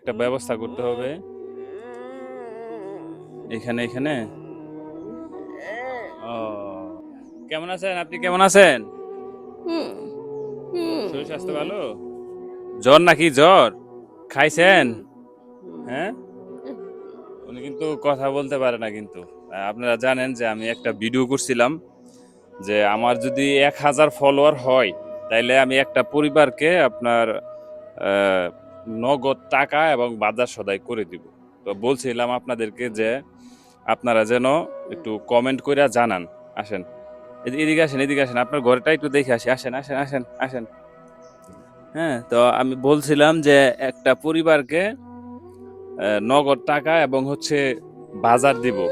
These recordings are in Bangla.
একটা ব্যবস্থা করতে হবে। এখানে এখানে? ও। কেমন আছেন? আপনি কেমন আছেন? শরীর স্বাস্থ্য ভালো? জ্বর নাকি জ্বর? খাইছেন? হ্যাঁ? উনি কিন্তু কথা বলতে পারে না কিন্তু। আপনারা জানেন যে আমি একটা ভিডিও করছিলাম যে আমার যদি এক হাজার ফলোয়ার হয় তাইলে আমি একটা পরিবারকে আপনার নগদ টাকা এবং বাজার সদাই করে দিব। তো বলছিলাম আপনাদেরকে যে, আপনারা যেন একটু কমেন্ট করে জানান। আসেন। এদি- এদিকে আসেন এদিকে আসেন। আপনার ঘরটা একটু দেখে আসি। আসেন আসেন আসেন আসেন। হ্যাঁ তো আমি বলছিলাম যে, একটা পরিবারকে নগদ টাকা এবং হচ্ছে বাজার দিব।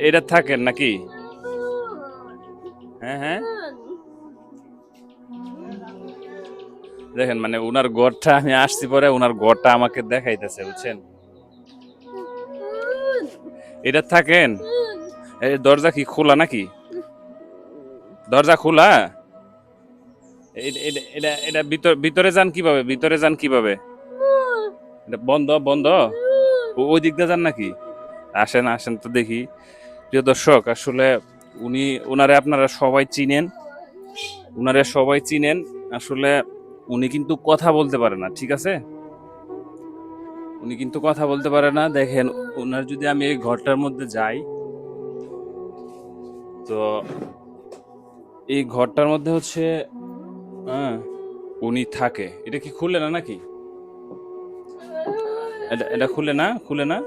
এটা থাকেন নাকি? হ্যাঁ হ্যাঁ। দেখেন মানে ওনার ঘরটা আমি আসছি পরে ওনার ঘরটা আমাকে দেখাইতেছে, বুঝছেন? এটা থাকেন? দরজা কি খোলা নাকি? দরজা খোলা? এটা- এটা ভিতর যান কীভাবে? ভিতরে যান কীভাবে? এটা বন্ধ বন্ধ? ওই দিক যান নাকি? আসেন আসেন তো দেখি। প্রিয় দর্শক, আসলে উনি ওনারে আপনারা সবাই চিনেন। উনারে সবাই চিনেন। আসলে উনি কিন্তু কথা বলতে পারে না, ঠিক আছে? উনি কিন্তু কথা বলতে পারে না। দেখেন ওনার যদি আমি এই ঘরটার মধ্যে যাই, তো এই ঘরটার মধ্যে হচ্ছে হ্যাঁ উনি থাকে। এটা কি খুলে না নাকি? এটা এটা খুলে না? খুলে না?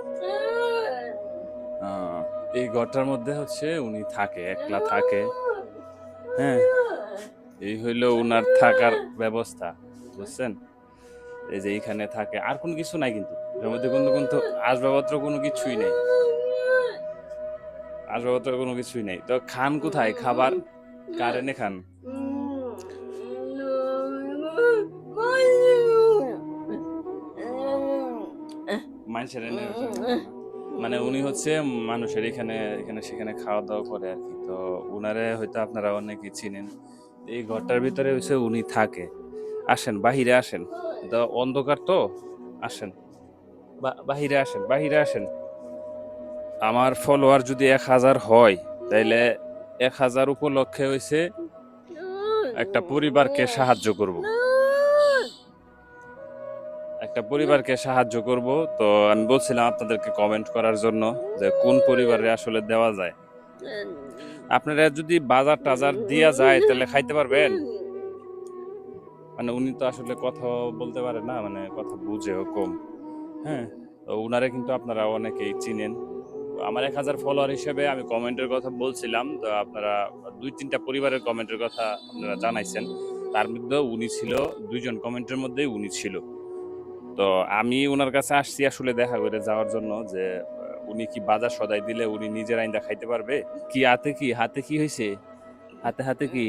এই ঘরটার মধ্যে হচ্ছে উনি থাকে, একলা থাকে। হ্যাঁ। এই হইল উনার থাকার ব্যবস্থা, বুঝছেন? এই যে এইখানে থাকে, আর কোনো কিছু নাই কিন্তু। এর মধ্যে কিন্তু কিন্তু আসবাবপত্র কোনো কিছুই নেই। আসবাবপত্র কোনো কিছুই নেই। তো খান কোথায়? খাবার? কার এনে খান মানুষের এনে মানে উনি হচ্ছে মানুষের এখানে এখানে সেখানে খাওয়া দাওয়া করে আর কি। তো উনারে হয়তো আপনারা অনেকে চিনেন। এই ঘরটার ভিতরে হচ্ছে উনি থাকে। আসেন, বাহিরে আসেন। অন্ধকার তো? আসেন। বাহিরে আসেন বাহিরে আসেন। আমার ফলোয়ার যদি এক হাজার হয়, তাইলে এক হাজার উপলক্ষে হয়েছে একটা পরিবারকে সাহায্য করব। একটা পরিবারকে সাহায্য করব। তো আমি বলছিলাম আপনাদেরকে কমেন্ট করার জন্য যে কোন পরিবারে আসলে দেওয়া যায়। আপনারা যদি বাজার টাজার দিয়া যায়, তাহলে খাইতে পারবেন? মানে উনি তো আসলে কথা বলতে পারে না মানে কথা বুঝেও কম। হ্যাঁ তো উনারে কিন্তু আপনারা অনেকেই চিনেন। আমার এক হাজার ফলোয়ার হিসেবে আমি কমেন্টের কথা বলছিলাম, তো আপনারা দুই তিনটা পরিবারের কমেন্টের কথা আপনারা জানাইছেন। তার মধ্যে উনি ছিল, দুইজন কমেন্টের মধ্যেই উনি ছিল। তো আমি ওনার কাছে আসছি আসলে দেখা করে যাওয়ার জন্য যে উনি কি বাজার সদাই দিলে উনি নিজের আইন্দা খাইতে পারবে? কি হাতে কি? হাতে কি হয়েছে হাতে হাতে কি?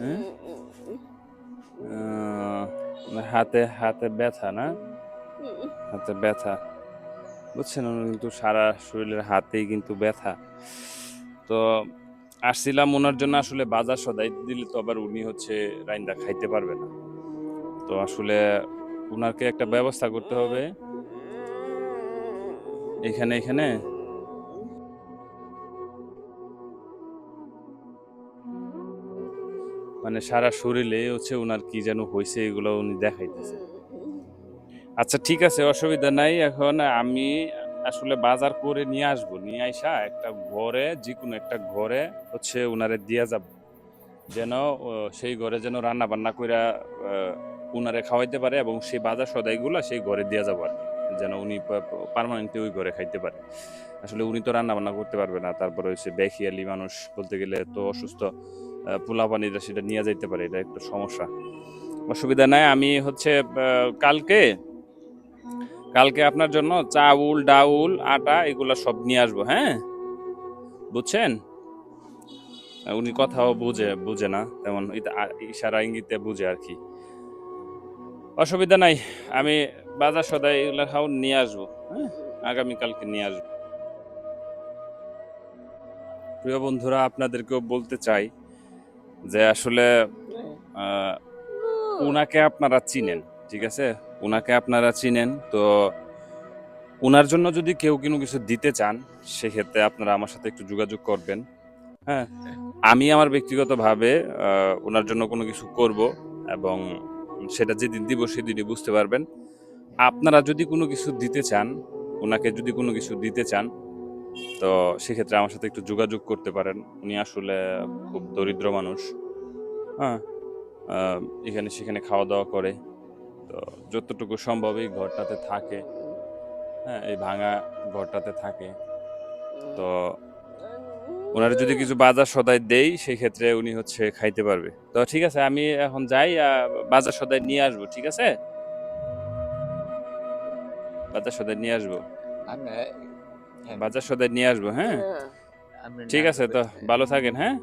হ্যাঁ? হাতে হাতে ব্যথা না? হাতে ব্যথা। বুঝছেন, উনি কিন্তু সারা শরীরের হাতেই কিন্তু ব্যথা। তো আসছিলাম ওনার জন্য আসলে বাজার সদাই দিলে তো আবার উনি হচ্ছে রাইন্দা খাইতে পারবে না। তো আসলে ওনাকে একটা ব্যবস্থা করতে হবে। এখানে এখানে? মানে সারা শরীরে হচ্ছে ওনার কি যেন হয়েছে এগুলো উনি দেখাইতেছে। আচ্ছা ঠিক আছে অসুবিধা নাই। এখন আমি আসলে বাজার করে নিয়ে আসব। নিয়ে আইসা একটা ঘরে যে কোনো একটা ঘরে হচ্ছে উনারে দিয়া যাব। যেন সেই ঘরে যেন রান্না বান্না আহ, উনারে খাওয়াইতে পারে এবং সেই বাজার সদাইগুলো সেই ঘরে দিয়া যাব আর কি। যেন উনি পার্মানেন্টলি ওই ঘরে খাইতে পারে। আসলে উনি তো রান্না বান্না করতে পারবে না, তারপরে হচ্ছে বেখিয়ালি মানুষ বলতে গেলে তো অসুস্থ পোলা পানিটা সেটা নিয়ে যাইতে পারে, এটা একটা সমস্যা। অসুবিধা নাই, আমি হচ্ছে কালকে কালকে আপনার জন্য চাউল, ডাউল, আটা এগুলো সব নিয়ে আসব হ্যাঁ? বুঝছেন? উনি কথাও বুঝে বুঝে না, তেমন ইশারা ইঙ্গিতে বুঝে আর কি। অসুবিধা নাই, আমি বাজার সদাই এগুলো খাও, নিয়ে আসব হ্যাঁ? আগামীকালকে নিয়ে আসব। প্রিয় বন্ধুরা, আপনাদেরকেও বলতে চাই যে আসলে উনাকে আপনারা চিনেন, ঠিক আছে? উনাকে আপনারা চিনেন, তো উনার জন্য যদি কেউ কোনো কিছু দিতে চান, সেক্ষেত্রে আপনারা আমার সাথে একটু যোগাযোগ করবেন হ্যাঁ? আমি আমার ব্যক্তিগতভাবে ওনার জন্য কোনো কিছু করব এবং সেটা যেদিন দিব সেদিনই বুঝতে পারবেন। আপনারা যদি কোনো কিছু দিতে চান, ওনাকে যদি কোনো কিছু দিতে চান, তো সেক্ষেত্রে আমার সাথে একটু যোগাযোগ করতে পারেন। উনি আসলে খুব দরিদ্র মানুষ। হ্যাঁ এখানে সেখানে খাওয়া দাওয়া করে। তো যতটুকু সম্ভব এই ঘরটাতে থাকে। হ্যাঁ এই ভাঙা ঘরটাতে থাকে। তো ওনারা যদি কিছু বাজার সদাই দেই সেই ক্ষেত্রে উনি হচ্ছে খাইতে পারবে। তো ঠিক আছে, আমি এখন যাই বাজার সদাই নিয়ে আসব, ঠিক আছে? বাজার সদাই নিয়ে আসব। আমরা বাজার সদাই নিয়ে আসব হ্যাঁ? ঠিক আছে তো ভালো থাকেন হ্যাঁ?